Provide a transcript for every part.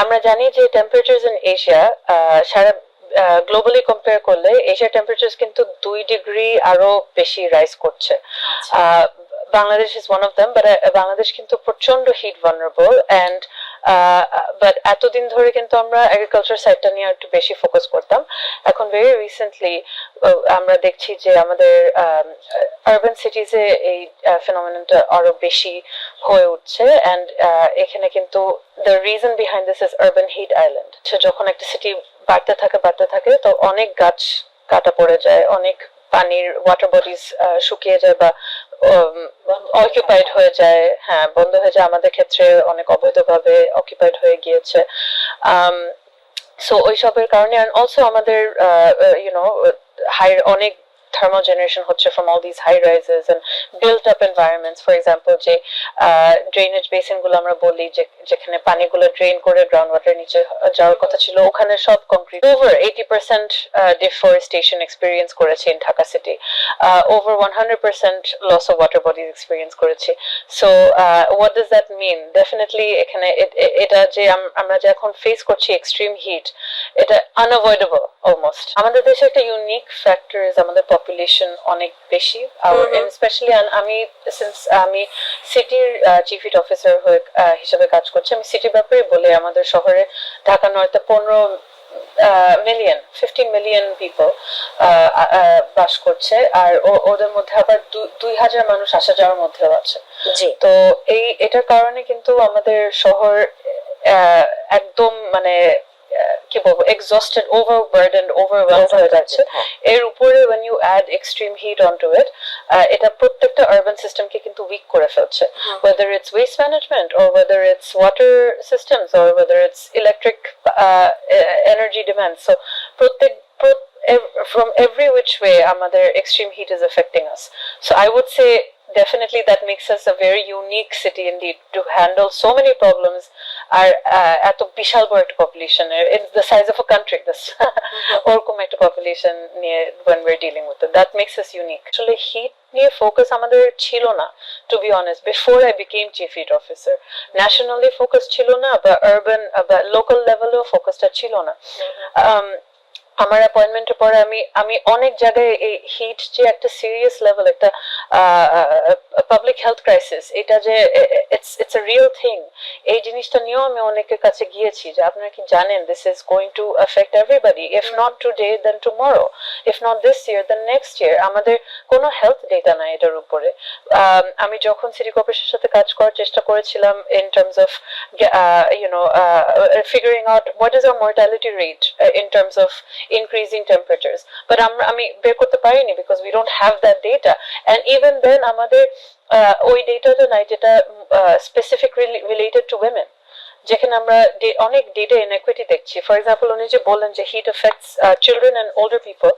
আমরা জানি যে টেম্পারেচার ইন এশিয়া সারা গ্লোবালি কম্পেয়ার করলে এশিয়ার টেম্পারেচার কিন্তু দুই ডিগ্রি আরও বেশি রাইজ করছে। আহ, Bangladesh is one of them Bangladesh কিন্তু প্রচণ্ড হিট ভালনারেবল অ্যান্ড বাট এতদিন ধরে কিন্তু আমরা এগ্রিকালচার সাইডটা নিয়ে একটু বেশি ফোকাস করতাম। এখন ভেরি রিসেন্টলি আমরা দেখছি যে আমাদের আরবান সিটিজে এই ফেনোমেনটা আরও বেশি হয়ে উঠছে অ্যান্ড এখানে কিন্তু the reason behind this is urban heat island যখন একটা সিটি বাড়তে থাকে বাড়তে থাকে তো অনেক গাছ কাটা পড়ে যায় অনেক পানির ওয়াটার বডিজ শুকিয়ে যায় বা অকুপাইড হয়ে যায়। হ্যাঁ বন্ধ হয়ে যায়। আমাদের ক্ষেত্রে অনেক অবৈধভাবে অকুপাইড হয়ে গিয়েছে। সো ওইসবের কারণে, and অলসো আমাদের ইউনো হাই অনেক thermal generation হচ্ছে from all these high rises and built up environments. For example বেসিনগুলো আমরা বলি, যে, যেখানে পানিগুলো ড্রেন করে গ্রাউন্ড ওয়াটার নিচে যাওয়ার কথা ছিল, ওখানে সব concrete over eighty percent deforestation experience করেছে in Dhaka city over one hundred percent loss of water bodies experience করেছি। So what does that mean definitely এখানে এ- এ- এটা যে আম- আমরা যে এখন ফেস করছি এক্সট্রিম হিট এটা আনঅ্যাভয়েডেবল অলমোস্ট আমাদের দেশে একটা ইউনিক ফ্যাক্টর আমাদের পপুলেশন অনেক বেশি স্পেশালি আমি সিন্স আমি সিটির চিফ হিট অফিসার হয়ে হিসেবে কাজ করছি আমি সিটির ব্যাপারে বলে আমাদের শহরে ঢাকা নর্থে পনেরো মিলিয়ন ফিফটিন মিলিয়ন পিপল বাস করছে আর ওদের মধ্যে আবার দুই হাজার মানুষ আসা যাওয়ার মধ্যেও আছে। তো এই এটার কারণে কিন্তু আমাদের শহর আহ, একদম মানে কি বলবো এক্সস্টেড ওভারবার্ডেন ওভারওয়েলড হয়ে যাচ্ছে হ্যাঁ। এর উপরে when you add extreme heat onto it আহ, এটা প্রত্যেকটা আরবান সিস্টেমকে কিন্তু উইক করে ফেলছে whether it's waste management or whether it's water systems or whether it's electric uh, e- energy demand so প্রত্যেক pro- ev- from every which way আমাদের extreme heat is affecting us so i would say definitely that makes us a very unique city indeed to handle so many problems আর আহ, এত বিশাল বড় একটা population it's the size of a country this ওরকম একটা population নিয়ে when we're dealing with it. That makes us unique. আসলে heat নিয়ে focus আমাদের ছিল না to be honest before I became chief heat officer nationally focus ছিল না বা আরবান বা লোকাল লেভেলেও ফোকাসটা ছিল না Um, আমার অ্যাপয়েন্টমেন্টের পরে আমি আমি অনেক জায়গায় এই হিট যে একটা সিরিয়াস লেভেল একটা পাবলিক হেলথ ক্রাইসিস এটা যে it's it's a real thing এই জিনিসটা নিয়েও আমি অনেকের কাছে গিয়েছি যে আপনারা কি জানেন this is going to affect everybody if not today then tomorrow if not this year then next year আমাদের কোনো হেলথ ডেটা নাই এটার উপরে। আম, আমি যখন সিটি কর্পোরেশনের সাথে কাজ করার চেষ্টা করেছিলাম in terms of you know figuring out what is our mortality rate in terms of increasing temperatures but আমরা আমি বের করতে পারিনি because we don't have that data and even then আমাদের ওই ডেটাটা নাই যেটা স্পেসিফিক রিলেটেড টু উইমেন যেখানে আমরা অনেক ডেটা ইনএকুইটি দেখছি। ফর এক্সাম্পল উনি যে বললেন যে heat affects children and older people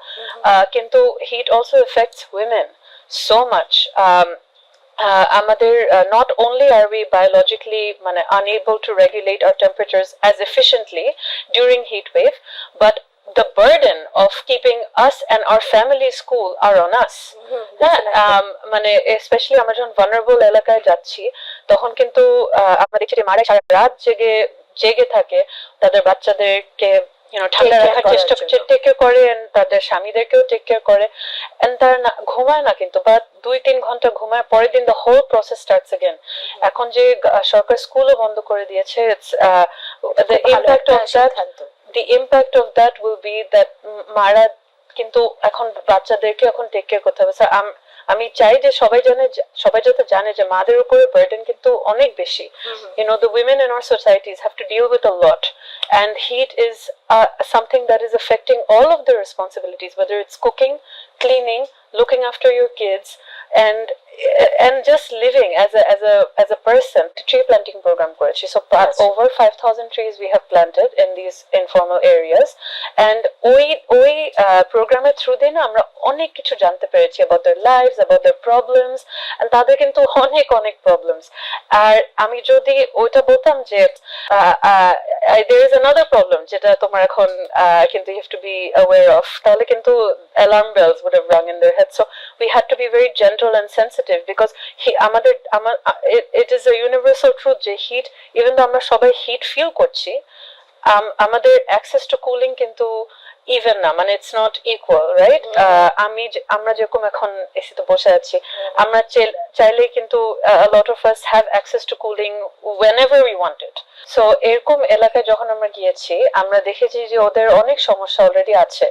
কিন্তু heat also affects women so much আমাদের not only are we biologically মানে unable to regulate our temperatures as efficiently during heat wave but the burden of keeping us and our family school are on us হ্যাঁ um, মানে specially আমরা যখন vulnerable এলাকায় যাচ্ছি তখন কিন্তু আমরা দেখছি যে মারা সারা রাত জেগে জেগে থাকে তাদের বাচ্চাদেরকে you know, ঠান্ডা care রাখার করার চেষ্টা জন্য। টেক কেয়ার করে and তাদের স্বামীদেরকেও টেক কেয়ার করে এন্ড তারা ঘুমায় না কিন্তু বা দুই তিন ঘণ্টা ঘুমায় পরের দিন the whole process starts again এখন যে সরকার স্কুলও বন্ধ করে দিয়েছে it's the impact of that. The impact of that will be that um, মারা কিন্তু এখন বাচ্চাদেরকে এখন টেক কেয়ার করতে হবে স্যার আমি চাই যে সবাই জানে যে- সবাই যাতে জানে যে মাদের উপরে বার্ডেন কিন্তু অনেক বেশি you know the women in our societies have to deal with a lot and heat is uh, something that is affecting all of their responsibilities whether it's cooking cleaning looking after your kids and and just living as a as a as a person tree planting program করেছি so pa- Yes. over 5000 trees we have planted in these informal areas and ওই ওই প্রোগ্রামের through দিয়ে না আমরা অনেক কিছু জানতে পেরেছি about their lives about their problems and তাদের কিন্তু অনেক অনেক problems আর আমি যদি ওইটা বলতাম যে there is another problem যেটা তোমার এখন আহ, কিন্তু you have to be aware of তাহলে কিন্তু alarm bells would have rung in their head so we had to be very gentle and sensitive because he আমাদের আমার it, it is a universal truth যে heat even though আমরা সবাই heat feel করছি আম- আমাদের অ্যাক্সেস টু কুলিং কিন্তু even না মানে ইটস নট ইকুয়াল রাইট আমি যে- আমরা যেরকম এখন এসিতে বসে আছি আমরা চাইল- চাইলেই কিন্তু lot of us have access to cooling whenever we wanted so এরকম এলাকায় যখন আমরা গিয়েছি আমরা দেখেছি যে ওদের অনেক সমস্যা অলরেডি আছে।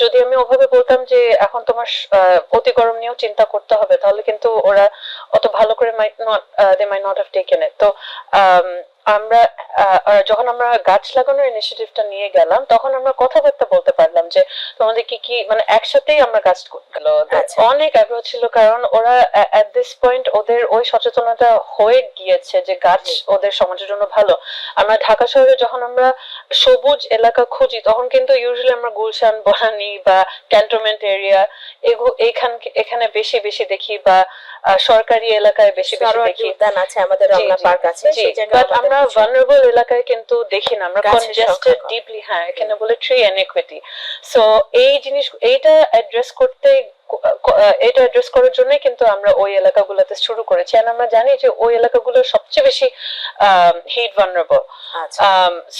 যদি আমি ওভাবে বলতাম যে এখন তোমার অতি গরম নিয়েও চিন্তা করতে হবে তাহলে কিন্তু ওরা অত ভালো করে might not they may not have taken it তো আমরা যখন আমরা গাছ লাগানোর ইনিশিয়েটিভটা নিয়ে গেলাম তখন আমরা কথাবার্তা বলতে পারলাম যে তোমাদের কি কি মানে একসাথেই আমরা কাজ করল আচ্ছা। অনেক আগ্রহ ছিল কারণ ওরা এট দিস পয়েন্ট ওদের ওই সচেতনতা হয়ে গিয়েছে যে গাছ ওদের সমাজের জন্য ভালো। আমরা ঢাকা শহরে যখন আমরা সবুজ এলাকা খুঁজি, তখন কিন্তু ইউজুয়ালি আমরা গুলশান, বনানী বা ক্যান্টনমেন্ট এরিয়া এখানে বেশি বেশি দেখি বা সরকারি এলাকায় বেশি বেশি দেখি। উদ্যান আছে আমাদের রমনা পার্ক আছে বাট আমরা ভালনারেবল এলাকায় কিন্তু দেখি না আমরা কনজেস্টেড ডিপলি হ্যাঁ এখানে বলে ট্রি এনইকুইটি সো এই জিনিস এইটা অ্যাড্রেস করতে এটা অ্যাড্রেস করার জন্যই কিন্তু আমরা ওই এলাকাগুলোতে শুরু করেছি। আর আমরা জানি যে ওই এলাকাগুলো সবচেয়ে বেশি হিট ভালনারেবল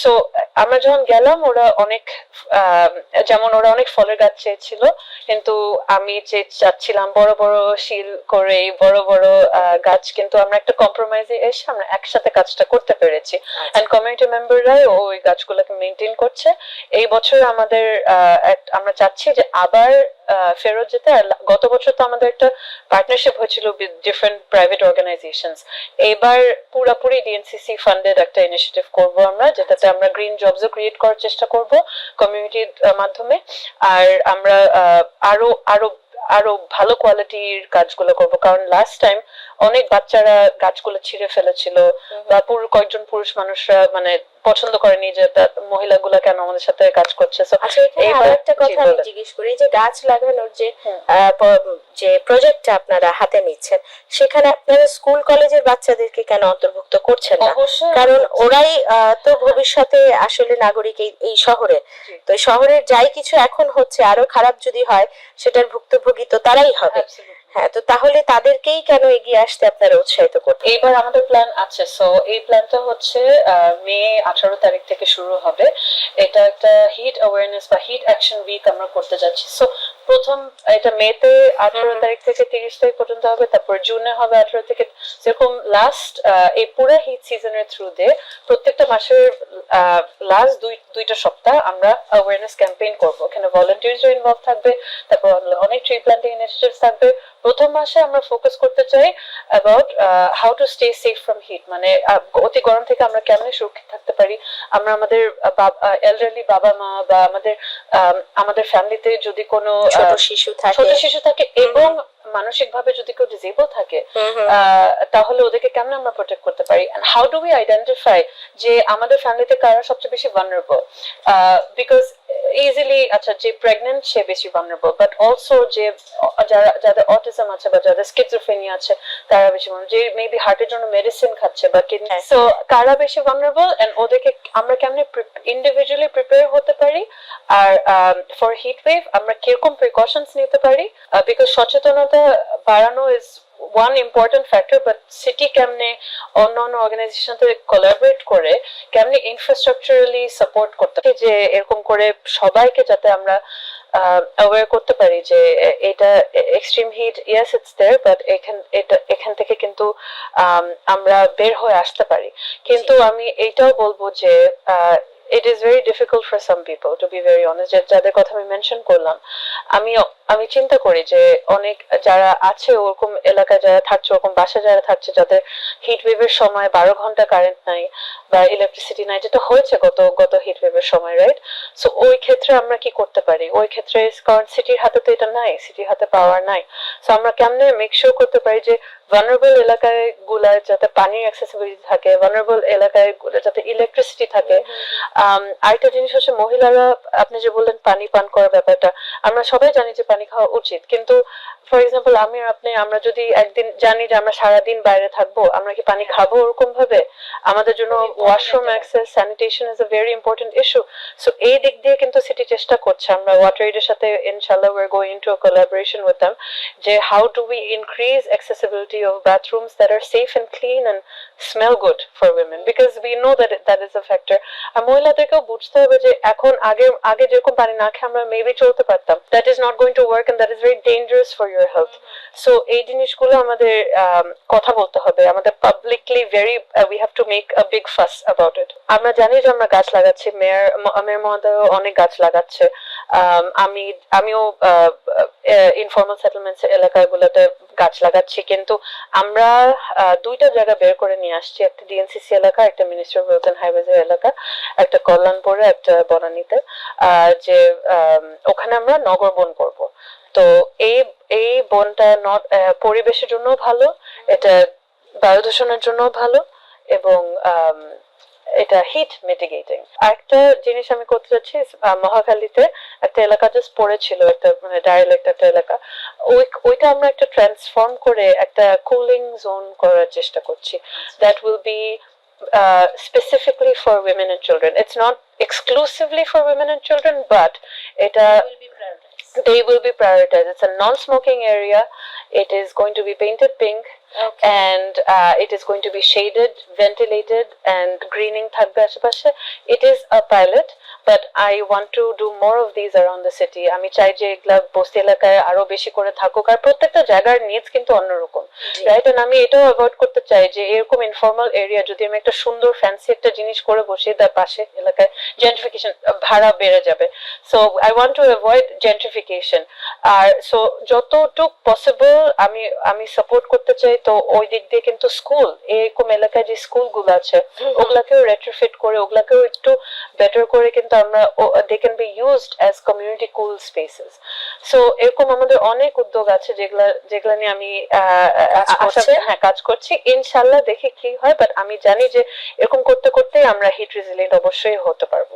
সো আমরা যখন গেলাম ওরা অনেক যেমন ওরা অনেক ফলের গাছ চেয়েছিল কিন্তু আমি যে চাচ্ছিলাম বড় বড় শিল করে বড় বড় গাছ কিন্তু আমরা একটা কম্প্রোমাইজে এসে আমরা একসাথে কাজটা করতে পেরেছি। আচ্ছা। এন্ড কমিউনিটি মেম্বাররাই ওই গাছগুলোকে মেনটেন করছে। এই বছর আমাদের আমরা চাচ্ছি যে আবার ফেরত যেতে। আর গত বছর তো আমাদের একটা পার্টনারশিপ হয়েছিল উইথ ডিফারেন্ট প্রাইভেট অর্গানাইজেশনস এবার পুরোপুরি ডিএনসিসি ফান্ডেড একটা ইনিশিয়েটিভ করব আমরা যেটাতে আমরা গ্রিন জবসও ক্রিয়েট করার চেষ্টা করব কমিউনিটির মাধ্যমে। আর আমরা আরও আরও আরও ভালো কোয়ালিটির কাজগুলো করব। কারণ লাস্ট টাইম অনেক বাচ্চারা গাছগুলো ছিঁড়ে ফেলেছিল। বা পুরো কয়েকজন পুরুষ মানুষরা মানে পছন্দ করেনি যে মহিলাগুলো কেন আমাদের সাথে কাজ করছে? আচ্ছা এইবার- একটা কথা আমি জিজ্ঞেস করি যে গাছ লাগানোর যে প- যে প্রজেক্টটা আপনারা হাতে নিচ্ছেন সেখানে আপনারা স্কুল কলেজের বাচ্চাদেরকে কেন অন্তর্ভুক্ত করছেন না? কারণ ওরাই তো ভবিষ্যতে আসলে নাগরিক এই- শহরে। তো শহরের যাই কিছু এখন হচ্ছে আরও খারাপ যদি হয় সেটার ভুক্তভোগী তো তারাই হবে. হ্যাঁ তো তাহলে তাদেরকেই কেন এগিয়ে আসতে আপনারা উৎসাহিত করতে এইবার আমাদের প্ল্যান আছে সো এই প্ল্যানটা হচ্ছে মে আঠারো তারিখ থেকে শুরু হবে। এটা একটা হিট অ্যাওয়ারনেস বা হিট অ্যাকশন উইক আমরা করতে যাচ্ছি। সো প্রথম এটা মেতে আঠারো তারিখ থেকে তিরিশ তারিখ পর্যন্ত হবে তারপর জুনে হবে আঠারো থেকে যেরকম লাস্ট এই পুরো হিট সিজনের থ্রু দিয়ে প্রত্যেকটা মাসের লাস্ট দুই দুইটা সপ্তাহ আমরা অ্যাওয়ারনেস ক্যাম্পেইন করব। এখানে ভলেন্টিয়ার্সও ইনভলভ থাকবে তারপর অনেক ট্রি প্ল্যান্টিং ইনিশিয়েটিভস থাকবে। প্রথম মাসে আমরা ফোকাস করতে চাই about how to stay safe from heat মানে অতি গরম থেকে আমরা কেমনে সুরক্ষিত থাকতে পারি? আমরা আমাদের এলডারলি বাবা মা বা আমাদের আমাদের ফ্যামিলিতে যদি কোনো ছোট শিশু থাকে। ছোট শিশু থাকে এবং মানসিক ভাবে যদি কেউ ডিজেবল থাকে তাহলে ওদেরকে কেমন আমরা প্রোটেক্ট করতে পারি? হাউ ডু উই আইডেন্টিফাই যে আমাদের ফ্যামিলিতে কারা সবচেয়ে বেশি ভালনারেবল বিকজ ইজিলি আচ্ছা যে প্রেগনেন্ট সে বেশি ভালনারেবল বাট অলসো যে যারা যাদের অটিজম আছে বা যাদের স্কিজোফ্রেনিয়া আছে তারা বেশি vulnerable। যে মেবি হার্টের জন্য মেডিসিন খাচ্ছে বা কিডনি হ্যাঁ। সো কারা বেশি ভালনারেবল এন্ড ওদেরকে আমরা কেমনে ইন্ডিভিজুয়ালি প্রিপেয়ার হতে পারি আর ফর হিট ওয়েভ আমরা কীরকম প্রিকশনস নিতে পারি বিকজ সচেতনতা বাড়ানো is one important factor but city কেমনে অন্য অন্য অর্গানাইজেশন সাথে কোলাবরেট করে কেমনে ইনফ্রাস্ট্রাকচারালি সাপোর্ট করতে যে এরকম করে সবাইকে যাতে আমরা অ্যাওয়ার করতে পারি যে এটা extreme heat yes it's there but এখান এটা এখান থেকে কিন্তু আম, আমরা বের হয়ে আসতে পারি। কিন্তু আমি এইটাও বলব যে it is very difficult for some people to be very honest যাদের কথা আমি মেনশন করলাম। আমি আমি চিন্তা করি যে অনেক যারা আছে, ওরকম এলাকায় যারা থাকছে, ওরকম বাসা যারা থাকছে, যাদের হিট ওয়েভের সময় বারো ঘণ্টা কারেন্ট নাই, বা ইলেকট্রিসিটি নাই, যেটা হয়েছে গত গত হিট ওয়েভের সময় রাইট সো ওই ক্ষেত্রে আমরা কি করতে পারি? ওই ক্ষেত্রে কারণ সিটির হাতে তো এটা নাই সিটির হাতে পাওয়ার নাই। সো আমরা কেমনে মেক করতে পারি যে ভানারেবল এলাকায় গুলায় যাতে পানির অ্যাক্সেসিবিলিটি থাকে ভানারেবল এলাকায় যাতে ইলেকট্রিসিটি থাকে আরেকটা জিনিস হচ্ছে মহিলারা আপনি যে বললেন পানি পান করার ব্যাপারটা আমরা সবাই জানি যে পানি খাওয়া উচিত কিন্তু ফর এক্সাম্পল আমি আর আপনি আমরা যদি একদিন জানি যে আমরা সারাদিন বাইরে থাকব আমরা কি পানি খাব ওরকম ভাবে? আমাদের জন্য washroom access sanitation is a very important issue so এই দিক দিয়ে কিন্তু সিটি চেষ্টা করছে আমরা ওয়াটার এর সাথে ইনশাল্লাহ we're going to collaboration with them যে how do we increase accessibility availability of bathrooms that are safe and clean and smell good for women. Because we know that it- that is a factor. আর মহিলাদেরকেও বুঝতে হবে যে এখন আগে আগে যেরকম পানি না খেয়ে আমরা মেবি চলতে পারতাম। That is not going to work and that is very dangerous for your health so এই জিনিসগুলো আমাদের আম, কথা বলতে হবে। আমাদের publicly very we have to make a big fuss about it আমরা জানি যে আমরা গাছ লাগাচ্ছি। মেয়র মেয়র মহোদয় অনেক গাছ লাগাচ্ছে। আম, আমি আমিও ইনফর্মাল সেটেলমেন্টস এলাকাগুলোতে গাছ লাগাচ্ছি কিন্তু আমরা দুইটা জায়গা বের করে নিয়ে আসছি একটা ডিএনসিসি এলাকা একটা মিনিস্টার রোড হাইওয়েজ এলাকা একটা কল্যাণপুরে একটা বনানীতে যে ওখানে আমরা নগর বন করব। তো এই এই বনটা নট পরিবেশের জন্য ভালো এটা বায়ু দূষণের জন্য ভালো এবং এটা হিট মিটিগেটিং আর একটা জিনিস আমি করতে চাচ্ছি মহাখালীতে একটা এলাকা জাস্ট পড়েছিল একটা মানে ডাইরেক্ট একটা এলাকা। ওইটা আমরা একটা ট্রান্সফর্ম করে একটা কুলিং জোন করার চেষ্টা করছি। That will be specifically for women and children it's not exclusively for women and children but এটা they will be prioritize it's a non smoking area it is going to be painted pink and uh, it is going to be shaded, ventilated, and greening থাকবে আশেপাশে. It is a pilot, but I want to do more of these around the city. আমি চাই যে এগুলা বস্তি এলাকায় আরও বেশি করে থাকুক আর প্রত্যেকটা জায়গার নিডস কিন্তু অন্যরকম রাইট এন্ড আমি এটাও অ্যাভয়েড করতে চাই যে এরকম ইনফর্মাল এরিয়া যদি আমি একটা সুন্দর ফ্যান্সি একটা জিনিস করে বসি তার পাশে এলাকায় জেন্ট্রিফিকেশন ভাড়া বেড়ে যাবে so I want to avoid gentrification R so যতটুক পসিবল আমি আমি সাপোর্ট করতে চাই তো ওই দিক দিয়ে কিন্তু স্কুল এরকম এলাকায় যে স্কুলগুলো আছে ওগুলাকেও রেট্রোফিট করে ওগুলাকেও একটু বেটার করে কিন্তু আমরা they can be used as community cool spaces so এরকম আমাদের অনেক উদ্যোগ আছে যেগুলা যেগুলা নিয়ে আমি? হ্যাঁ কাজ করছি। ইনশাল্লাহ দেখি কি হয় বাট আমি জানি যে এরকম করতে করতেই আমরা হিট রেজিলিয়েন্ট অবশ্যই হতে পারব।